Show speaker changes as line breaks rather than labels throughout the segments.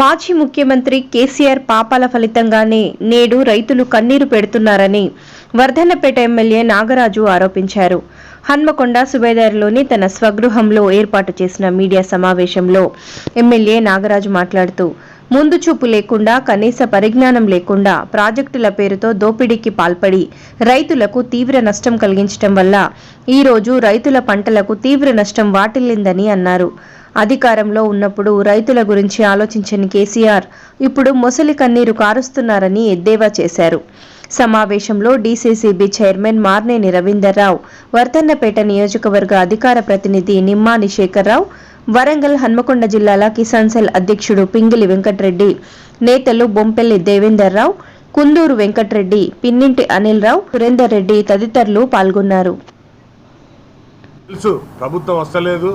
మాజీ ముఖ్యమంత్రి కేసీఆర్ పాపాల ఫలితంగానే నేడు రైతులు కన్నీరు పెడుతున్నారని వర్ధన్నపేట ఎమ్మెల్యే నాగరాజు ఆరోపించారు. హన్మకొండ సుబేదార్లోని తన స్వగృహంలో ఏర్పాటు చేసిన మీడియా సమావేశంలో ఎమ్మెల్యే నాగరాజు మాట్లాడుతూ ముందు చూపు లేకుండా కనీస పరిజ్ఞానం లేకుండా ప్రాజెక్టుల పేరుతో దోపిడీకి పాల్పడి రైతులకు తీవ్ర నష్టం కలిగించడం వల్ల ఈ రోజు రైతుల పంటలకు తీవ్ర నష్టం వాటిల్లిందని అన్నారు. అధికారంలో ఉన్నప్పుడు రైతుల గురించి ఆలోచించని కేసీఆర్ ఇప్పుడు మొసలి కన్నీరు కారుస్తున్నారని ఎద్దేవా చేశారు. సమావేశంలో డీసీసీబీ చైర్మన్ మార్నేని రవీందర్రావు వర్తన్నపేట నియోజకవర్గ అధికార ప్రతినిధి నిమ్మాని శేఖర్రావు వరంగల్ హన్మకొండ జిల్లాల కిసాన్ సెల్ అధ్యక్షుడు పింగిలి వెంకట్రెడ్డి నేతలు బొంపెల్లి దేవేందర్రావు కుందూరు వెంకట్రెడ్డి పిన్నింటి అనిల్ రావు సురేందర్ రెడ్డి తదితరులు పాల్గొన్నారు.
తెలుసు ప్రభుత్వం వస్తలేదు.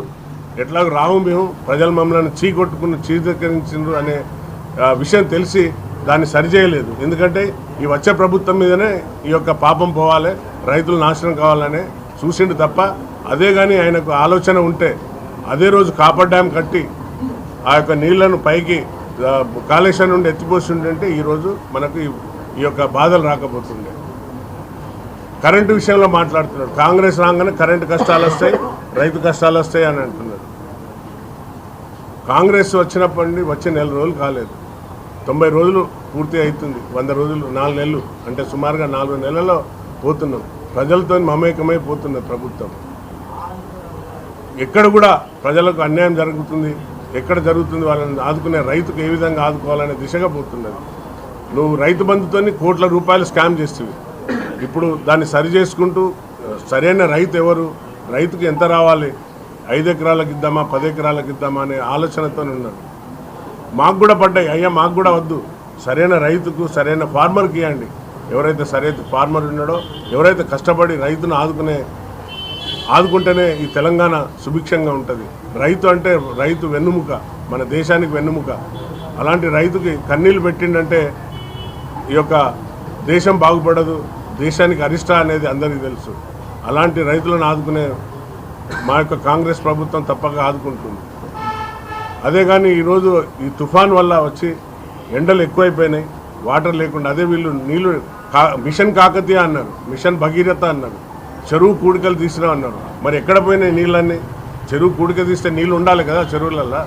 ఎట్లాగో రాము మేము ప్రజలు మమ్మల్ని చీకొట్టుకుని చీదకరించిండ్రు అనే విషయం తెలిసి దాన్ని సరిచేయలేదు. ఎందుకంటే ఈ వచ్చే ప్రభుత్వం మీదనే ఈ యొక్క పాపం పోవాలి రైతులు నాశనం కావాలనే చూసిండు తప్ప అదే కానీ ఆయనకు ఆలోచన ఉంటే అదే రోజు కాపర్ డ్యామ్ కట్టి ఆ యొక్క నీళ్ళను పైకి కాళేశ్వరం నుండి ఎత్తిపోసి ఉంటే ఈరోజు మనకు ఈ- యొక్క బాధలు రాకపోతుండే. కరెంటు విషయంలో మాట్లాడుతున్నాడు. కాంగ్రెస్ రాగానే కరెంటు కష్టాలు వస్తాయి రైతు కష్టాలు వస్తాయి అని అంటున్నాడు. కాంగ్రెస్ వచ్చినప్పటి నుండి వచ్చే నెల రోజులు కాలేదు. తొంభై రోజులు పూర్తి అవుతుంది. వంద రోజులు నాలుగు నెలలు అంటే సుమారుగా నాలుగు నెలల్లో పోతున్నాం. ప్రజలతో మమేకమై పోతున్నది ప్రభుత్వం. ఎక్కడ కూడా ప్రజలకు అన్యాయం జరుగుతుంది ఎక్కడ జరుగుతుంది వాళ్ళని ఆదుకునే రైతుకు ఏ విధంగా ఆదుకోవాలనే దిశగా పోతున్నది. నువ్వు రైతు బంధుతో కోట్ల రూపాయలు స్కామ్ చేస్తుంది ఇప్పుడు దాన్ని సరి చేసుకుంటూ సరైన రైతు ఎవరు రైతుకు ఎంత రావాలి ఐదు ఎకరాలకు ఇద్దామా పది ఎకరాలకు ఇద్దామా అనే ఆలోచనతో ఉన్నారు మాకు కూడా పడ్డాయి అయ్యా మాకు కూడా వద్దు. సరైన రైతుకు సరైన ఫార్మర్కి ఇవ్వండి ఎవరైతే సరైన ఫార్మర్ ఉన్నాడో ఎవరైతే కష్టపడి రైతును ఆదుకునే ఆదుకుంటేనే ఈ తెలంగాణ సుభిక్షంగా ఉంటుంది. రైతు అంటే రైతు వెన్నుముక మన దేశానికి వెన్నుముక. అలాంటి రైతుకి కన్నీళ్ళు పెట్టిండంటే ఈ యొక్క దేశం బాగుపడదు దేశానికి అరిష్ట అనేది అందరికీ తెలుసు. అలాంటి రైతులను ఆదుకునే మా యొక్క కాంగ్రెస్ ప్రభుత్వం తప్పక ఆదుకుంటుంది. అదే కానీ ఈరోజు ఈ తుఫాన్ వల్ల వచ్చి ఎండలు ఎక్కువైపోయినాయి వాటర్ లేకుండా అదే వీళ్ళు నీళ్ళు కా మిషన్ కాకతీయ అన్నారు మిషన్ భగీరథ అన్నారు. చెరువు కూడికలు తీసినా అన్నారు. మరి ఎక్కడ పోయినాయి నీళ్ళన్నీ? చెరువు కూడిక తీస్తే నీళ్ళు ఉండాలి కదా చెరువులల్లో?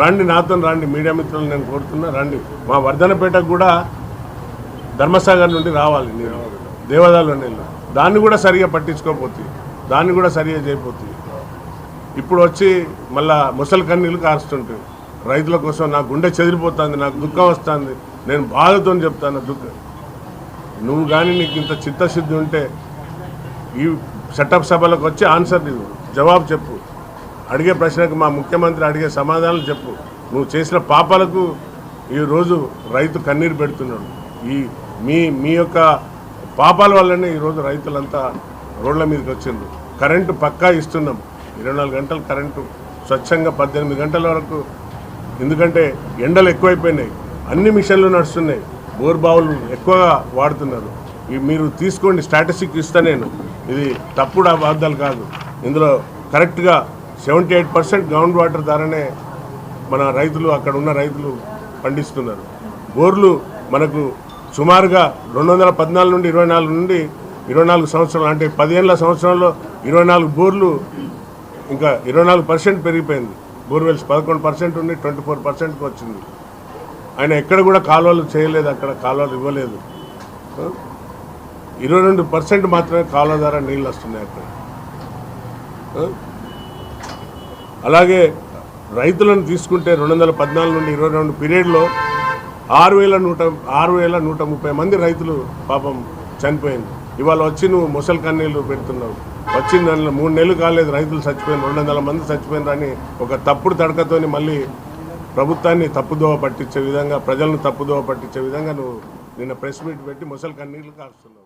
రండి నాతో రండి మీడియా మిత్రులు నేను కోరుతున్నా రండి. మా వర్ధనపేటకు కూడా ధర్మసాగర్ నుండి రావాలి నీళ్ళు. దేవదాలు నీళ్ళు. దాన్ని కూడా సరిగా పట్టించుకోపోతుంది దాన్ని కూడా సరిగా చేయపోతుంది ఇప్పుడు వచ్చి మళ్ళా ముసలి కన్నీళ్ళు కారుస్తుంటుంది రైతుల కోసం నా గుండె చెదిరిపోతుంది నాకు దుఃఖం వస్తుంది. నేను బాధతో చెప్తాను దుఃఖం. నువ్వు కానీ నీకు ఇంత చిత్తశుద్ధి ఉంటే ఈ చట్టప్ సభలకు వచ్చి ఆన్సర్ ఇవ్వు జవాబు చెప్పు. అడిగే ప్రశ్నకు మా ముఖ్యమంత్రి అడిగే సమాధానాలు చెప్పు. నువ్వు చేసిన పాపాలకు ఈరోజు రైతు కన్నీరు పెడుతున్నాడు. ఈ మీ మీ యొక్క పాపాల వల్లనే ఈరోజు రైతులంతా రోడ్ల మీదకి వచ్చిండ్రు. కరెంటు పక్కా ఇస్తున్నాం. ఇరవై నాలుగు గంటలు కరెంటు స్వచ్ఛంగా పద్దెనిమిది గంటల వరకు. ఎందుకంటే ఎండలు ఎక్కువైపోయినాయి. అన్ని మిషన్లు నడుస్తున్నాయి. బోర్బావులు ఎక్కువగా వాడుతున్నారు. ఇవి మీరు తీసుకోండి స్టాటిస్టిక్ ఇస్తా నేను. ఇది తప్పుడు అబద్ధాలు కాదు. ఇందులో కరెక్ట్గా seventy eight percent ground water ద్వారానే మన రైతులు అక్కడ ఉన్న రైతులు పండిస్తున్నారు. బోర్లు మనకు సుమారుగా రెండు వందల పద్నాలుగు నుండి ఇరవై నాలుగు నుండి ఇరవై నాలుగు సంవత్సరాలు అంటే పదిహేనుల సంవత్సరంలో ఇరవై నాలుగు బోర్లు ఇంకా ఇరవై నాలుగు పర్సెంట్ పెరిగిపోయింది. బోర్వెల్స్ పదకొండు పర్సెంట్ ఉండి ట్వంటీ ఫోర్ పర్సెంట్కి వచ్చింది. ఆయన ఎక్కడ కూడా కాలువలు చేయలేదు అక్కడ కాలువలు ఇవ్వలేదు. ఇరవై రెండు పర్సెంట్ మాత్రమే కాలువ ద్వారా నీళ్ళు వస్తున్నాయి అక్కడ. అలాగే రైతులను తీసుకుంటే రెండు వందల పద్నాలుగు నుండి ఇరవై రెండు పీరియడ్లో ఆరు వేల నూట ఆరు వేల నూట ముప్పై మంది రైతులు పాపం చనిపోయింది ఇవాళ వచ్చి నువ్వు ముసలి కన్నీళ్ళు పెడుతున్నావు. వచ్చిన నెలలో మూడు నెలలు కాలేదు రైతులు చచ్చిపోయిన రెండు వందల మంది చచ్చిపోయినారు ఒక తప్పుడు తడకతోని మళ్ళీ ప్రభుత్వాన్ని తప్పుదోవ పట్టించే విధంగా ప్రజలను తప్పుదోవ పట్టించే విధంగా నువ్వు నిన్న ప్రెస్ మీట్ పెట్టి ముసలి కన్నీళ్ళు కారుస్తున్నావు.